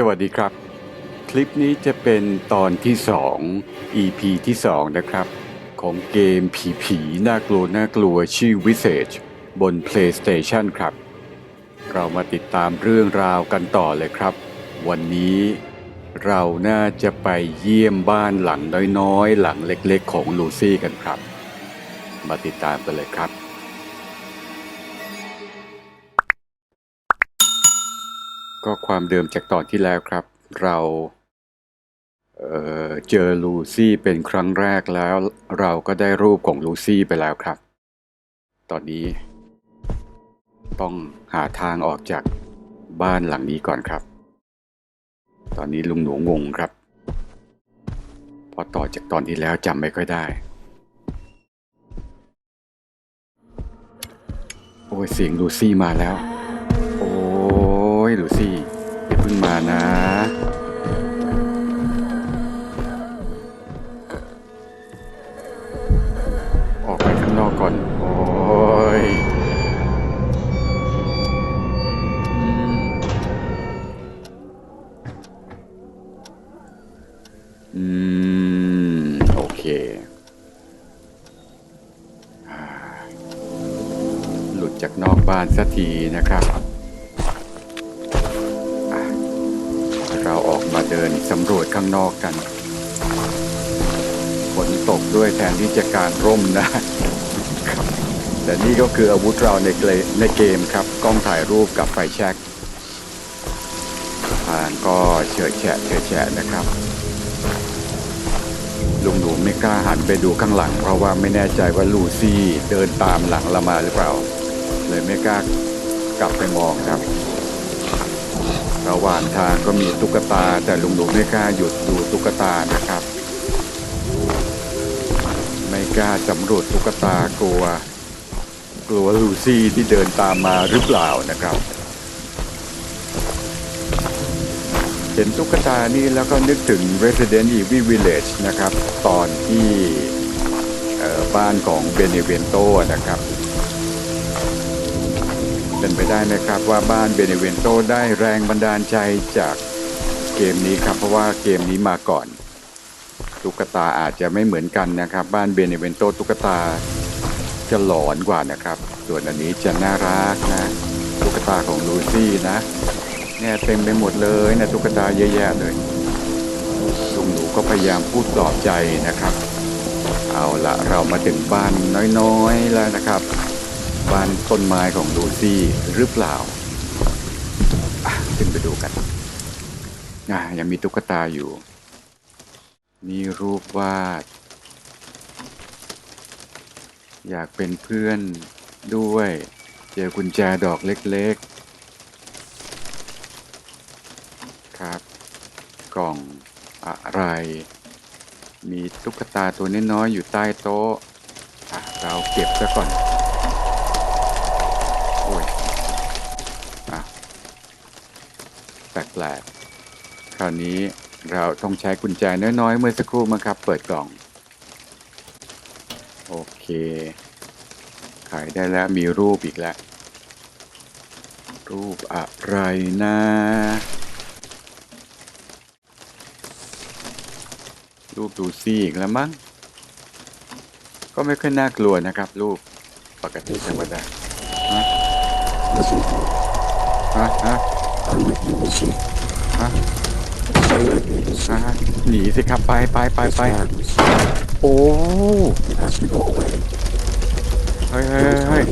สวัสดีครับ คลิปนี้จะเป็นตอนที่ 2 EP ที่ 2 นะครับ ของเกมผีผีน่ากลัวน่ากลัวชื่อ Visage บน PlayStation ครับ เรามาติดตามเรื่องราวกันต่อเลยครับ วันนี้เราน่าจะไปเยี่ยมบ้านหลังน้อยๆ หลังเล็กๆ ของลูซี่กันครับ มาติดตามกันเลยครับ ก็ความเดิมจากตอนที่แล้วครับ เราเเจอลูซี่เป็นครั้งแรกแล้ว เราก็ได้รูปของลูซี่ไปแล้วครับ ตอนนี้ ต้องหาทางออกจากบ้านหลังนี้ก่อนครับ ตอนนี้ลุงหนูงงครับเพอต่อจากตอนที่แล้วจำไม่ค่อยได้ โอ้ยเสียงลูซี่มาแล้ว ยลูซี่อย่าเพิ่งมานะ ออกไปข้างนอกก่อน โอ้ยอืม โอเค หลุดจากนอกบ้านสักทีนะครับ เดินสำรวจข้างนอกกันฝนตกด้วยแทนที่จะการร่มนะ ครับ แต่นี่ก็คืออาวุธเราในเกมในเกมครับ กล้องถ่ายรูปกับไฟแช็กทางก็เฉอะแฉะเฉอะแฉะนะครับ ลุงหนูไม่กล้าหันไปดูข้างหลัง เพราะว่าไม่แน่ใจว่าลูซี่เดินตามหลังเรามาหรือเปล่า เลยไม่กล้ากลับไปมองครับ ระหว่างทางก็มีตุ๊กตา แต่ลุงหนูไม่กล้าหยุดดูตุ๊กตานะครับ ไม่กล้าสำรวจตุ๊กตากลัว กลัวลูซี่ที่เดินตามมาหรือเปล่านะครับ เห็นตุ๊กตานี่แล้วก็นึกถึง Resident Evil Village นะครับ ตอนที่บ้านของเบเนเวนโตนะครับ เป็นไปได้ไหมครับว่าบ้านเบเนเวนโตได้แรงบันดาลใจจากเกมนี้ครับเพราะว่าเกมนี้มาก่อน ตุ๊กตาอาจจะไม่เหมือนกันนะครับ บ้านเบเนเวนโตตุ๊กตาจะหลอนกว่านะครับ ส่วนอันนี้จะน่ารักนะตุ๊กตาของลูซี่นะเนี่ยเต็มไปหมดเลยนะตุ๊กตาเยอะแยะเลยลุงหนูก็พยายามพูดปลอบใจนะครับ เอาละเรามาถึงบ้านน้อยๆแล้วนะครับ บ้านต้นไม้ของลูซี่หรือเปล่าขึ้นไปดูกันอะยังมีตุ๊กตาอยู่ มีรูปวาด อยากเป็นเพื่อนด้วย เจอกุญแจดอกเล็กๆ ครับ กล่องอะไร มีตุ๊กตาตัวน้อยๆอยู่ใต้โต๊ะอะเราเก็บซะก่อน โอ้ยอะแปลกๆ คราวนี้เราต้องใช้กุญแจน้อยๆ เมื่อสักครู่มั้งครับ เปิดกล่อง โอเคขายได้แล้วมีรูปอีกแล้ว รูปอะไรนะ รูปดูซี่อีกแล้วมั้ง ก็ไม่ค่อยน่ากลัวนะครับ รูปปกติธรรมดาฮะฮะฮะ ฮะฮะหนีสิครับไปไปไปไปโอ้เฮ้ยเฮ้ยเฮ้ย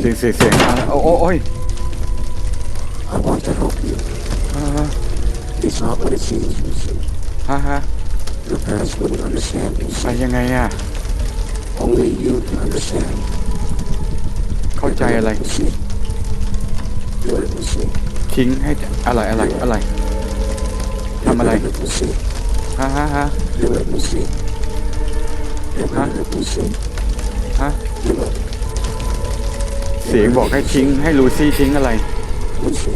เสียงเสียงเสียงมาแล้วโอ้โอ้โอ้ย I want to help you. ฮะ It's not what it seems, Lucy. ฮะฮะ Your parents wouldn't understand, ไป Lucy. ยังไงอะ Only you can understand. เข้าใจอะไร ทิ้งให้อะไรอะไรอะไรทำอะไร Do it, Lucy. ฮะฮะฮะ Do it, Lucy. Do Huh? it, Lucy. ฮะ Do it, เสียงบอกให้ทิ้งให้ลูซี่ทิ้งอะไร Lucy.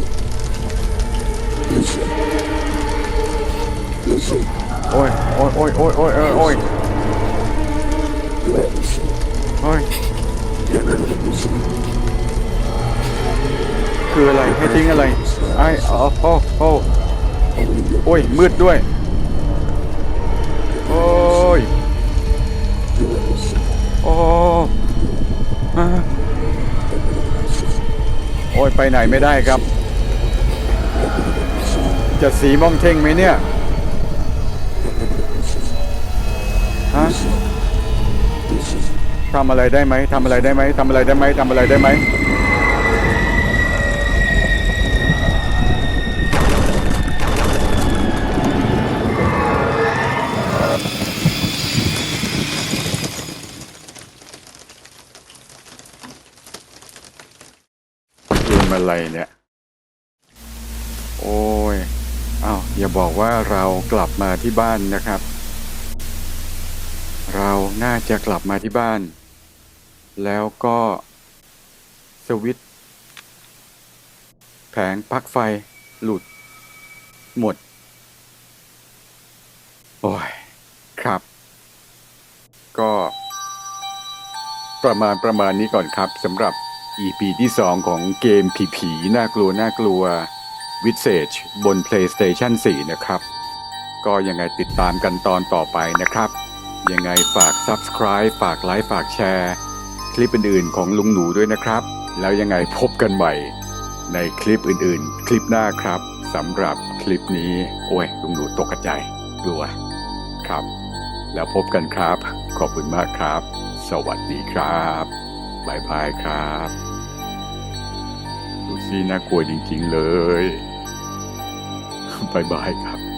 Lucy. Lucy. โอ้ยโอ้ยโอ้ยโอ้ยโอ้ยโอ้ย ไรให้ทิ้งอะไรไอ้อ๋อโอ้โอ้ยมืดด้วย โอ้ยโอ้อ่าโอ้ยไปไหนไม่ได้ครับ จะสีม่องเท่งไหมเนี่ยฮะทำอะไรได้ไหมทำอะไรได้ไหมทำอะไรได้ไหมทำอะไรได้ไหม อะไรเนี่ย โอ้ยอ้าวอย่าบอกว่าเรากลับมาที่บ้านนะครับ เราน่าจะกลับมาที่บ้าน แล้วก็สวิตช์แผงปลั๊กไฟหลุด หมด โอ้ย ครับ ก็ ประมาณประมาณนี้ก่อนครับสำหรับ EP ที่ 2 ของเกมผีๆน่ากลัวน่ากลัววิเศษบน PlayStation 4 นะครับ ก็ยังไงติดตามกันตอนต่อไปนะครับ ยังไงฝาก Subscribe ฝากไลค์ฝากแชร์ คลิปอื่นๆของลุงหนูด้วยนะครับ แล้วยังไงพบกันใหม่ ในคลิปอื่นๆ คลิปหน้าครับสำหรับคลิปนี้ โอ้ย ลุงหนูตกใจกลัวครับ แล้วพบกันครับ ขอบคุณมากครับ สวัสดีครับ บายบายครับ ดูซี่น่ากลัวจริงๆเลยบายบายครับ